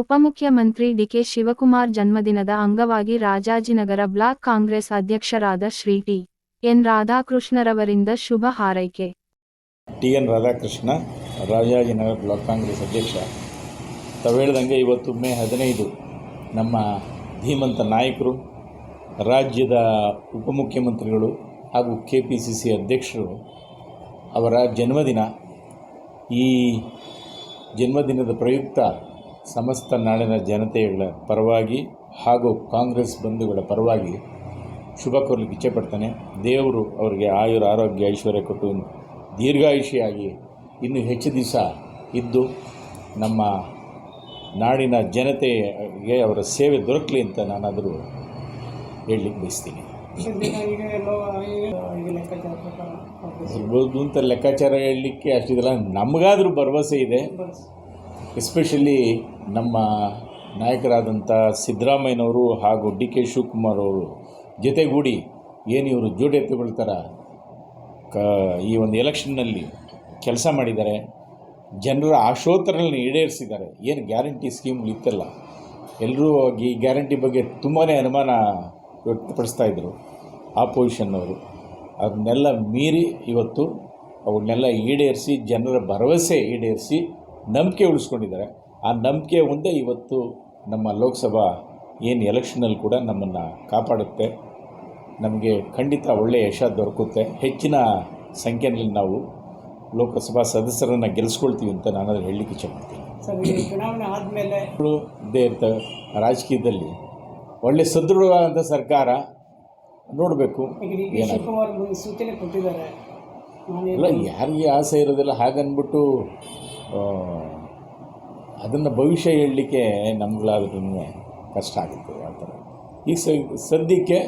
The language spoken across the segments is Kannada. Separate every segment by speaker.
Speaker 1: ಉಪಮುಖ್ಯಮಂತ್ರಿ ಡಿಕೆ ಶಿವಕುಮಾರ್ ಜನ್ಮದಿನದ ಅಂಗವಾಗಿ ರಾಜಾಜಿನಗರ ಬ್ಲಾಕ್ ಕಾಂಗ್ರೆಸ್ ಅಧ್ಯಕ್ಷರಾದ ಶ್ರೀ ಟಿ ಎನ್ ರಾಧಾಕೃಷ್ಣರವರಿಂದ ಶುಭ ಹಾರೈಕೆ.
Speaker 2: T N Radhakrishna, Rajajinagar block Congress ಅಧ್ಯಕ್ಷ. ತಾವು ಇವತ್ತು ಮೇ ಹದಿನೈದು ನಮ್ಮ ಧೀಮಂತ ನಾಯಕರು, ರಾಜ್ಯದ ಉಪಮುಖ್ಯಮಂತ್ರಿಗಳು ಹಾಗೂ ಕೆ ಪಿ ಸಿ ಸಿ ಅಧ್ಯಕ್ಷರು ಅವರ ಜನ್ಮದಿನ. ಈ ಜನ್ಮದಿನದ ಪ್ರಯುಕ್ತ ಸಮಸ್ತ ನಾಡಿನ ಜನತೆಗಳ ಪರವಾಗಿ ಹಾಗೂ ಕಾಂಗ್ರೆಸ್ ಬಂಧುಗಳ ಪರವಾಗಿ ಶುಭ ಕೋರ್ಲಿಕ್ಕೆ ಇಚ್ಛೆಪಡ್ತಾನೆ ದೇವರು ಅವರಿಗೆ ಆಯುರ ಆರೋಗ್ಯ ಐಶ್ವರ್ಯ ಕೊಟ್ಟು ದೀರ್ಘಾಯುಷಿಯಾಗಿ ಇನ್ನೂ ಹೆಚ್ಚು ದಿವಸ ಇದ್ದು ನಮ್ಮ ನಾಡಿನ ಜನತೆಗೆ ಅವರ ಸೇವೆ ದೊರಕಲಿ ಅಂತ ನಾನಾದರೂ ಹೇಳಲಿಕ್ಕೆ ಬಯಸ್ತೀನಿ. ಇರ್ಬೋದು ಅಂತ ಲೆಕ್ಕಾಚಾರ ಹೇಳಲಿಕ್ಕೆ ಅಷ್ಟಿದೆಲ್ಲ ನಮಗಾದರೂ ಭರವಸೆ ಇದೆ. ಎಸ್ಪೆಷಲಿ ನಮ್ಮ ನಾಯಕರಾದಂಥ ಸಿದ್ದರಾಮಯ್ಯನವರು ಹಾಗೂ ಡಿ ಕೆ ಶಿವಕುಮಾರ್ ಅವರು ಜೊತೆಗೂಡಿ ಏನು ಇವರು ಜೋಡಿ ಎತ್ತುಗೊಳ್ತಾರ ಕ, ಈ ಒಂದು ಎಲೆಕ್ಷನ್ನಲ್ಲಿ ಕೆಲಸ ಮಾಡಿದ್ದಾರೆ, ಜನರ ಆಶೋತ್ತರಗಳನ್ನ ಈಡೇರಿಸಿದ್ದಾರೆ. ಏನು ಗ್ಯಾರಂಟಿ ಸ್ಕೀಮ್ಗಳು ಇತ್ತಲ್ಲ ಎಲ್ಲರೂ ಈ ಗ್ಯಾರಂಟಿ ಬಗ್ಗೆ ತುಂಬಾ ಅನುಮಾನ ವ್ಯಕ್ತಪಡಿಸ್ತಾ ಇದ್ದರು ಆಪೋಸಿಷನ್ನವರು ಅದನ್ನೆಲ್ಲ ಮೀರಿ ಇವತ್ತು ಅವನ್ನೆಲ್ಲ ಈಡೇರಿಸಿ, ಜನರ ಭರವಸೆ ಈಡೇರಿಸಿ, ನಂಬಿಕೆ ಉಳಿಸ್ಕೊಂಡಿದ್ದಾರೆ. ಆ ನಂಬಿಕೆ ಒಂದೇ ಇವತ್ತು ನಮ್ಮ ಲೋಕಸಭಾ ಏನು ಎಲೆಕ್ಷನಲ್ಲಿ ಕೂಡ ನಮ್ಮನ್ನು ಕಾಪಾಡುತ್ತೆ. ನಮಗೆ ಖಂಡಿತ ಒಳ್ಳೆಯ ಯಶ ದೊರಕುತ್ತೆ. ಹೆಚ್ಚಿನ ಸಂಖ್ಯೆಯಲ್ಲಿ ನಾವು ಲೋಕಸಭಾ ಸದಸ್ಯರನ್ನು ಗೆಲ್ಲಿಸ್ಕೊಳ್ತೀವಿ ಅಂತ ನಾನು ಅದನ್ನು ಹೇಳಲಿಕ್ಕೆ ಇಚ್ಛೆಪಡ್ತೀನಿ.
Speaker 3: ಚುನಾವಣೆ ಆದಮೇಲೆ
Speaker 2: ಇದ್ದೇ ಇರ್ತವೆ ರಾಜಕೀಯದಲ್ಲಿ ಒಳ್ಳೆ ಸದೃಢವಾದಂಥ ಸರ್ಕಾರ ನೋಡಬೇಕು.
Speaker 3: ಸೂಚನೆ ಕೊಟ್ಟಿದ್ದಾರೆ.
Speaker 2: ಇಲ್ಲ ಯಾರಿಗೆ ಆಸೆ ಇರೋದಿಲ್ಲ ಹಾಗನ್ಬಿಟ್ಟು ಅದನ್ನು ಭವಿಷ್ಯ ಹೇಳಲಿಕ್ಕೆ ನಮ್ಗಳಾದ್ರೂ ಕಷ್ಟ ಆಗುತ್ತೆ ಆ ಥರ. ಈಗ ಸದ್ಯಕ್ಕೆ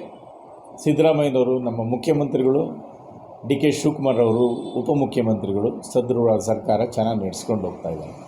Speaker 2: ಸಿದ್ದರಾಮಯ್ಯನವರು, ನಮ್ಮ ಮುಖ್ಯಮಂತ್ರಿಗಳು, ಡಿ ಕೆ ಶಿವಕುಮಾರ್ ಅವರು, ಉಪಮುಖ್ಯಮಂತ್ರಿಗಳು ಸದೃಢ ಸರ್ಕಾರ ಚೆನ್ನಾಗಿ ನಡೆಸ್ಕೊಂಡು ಹೋಗ್ತಾ ಇದ್ದಾರೆ.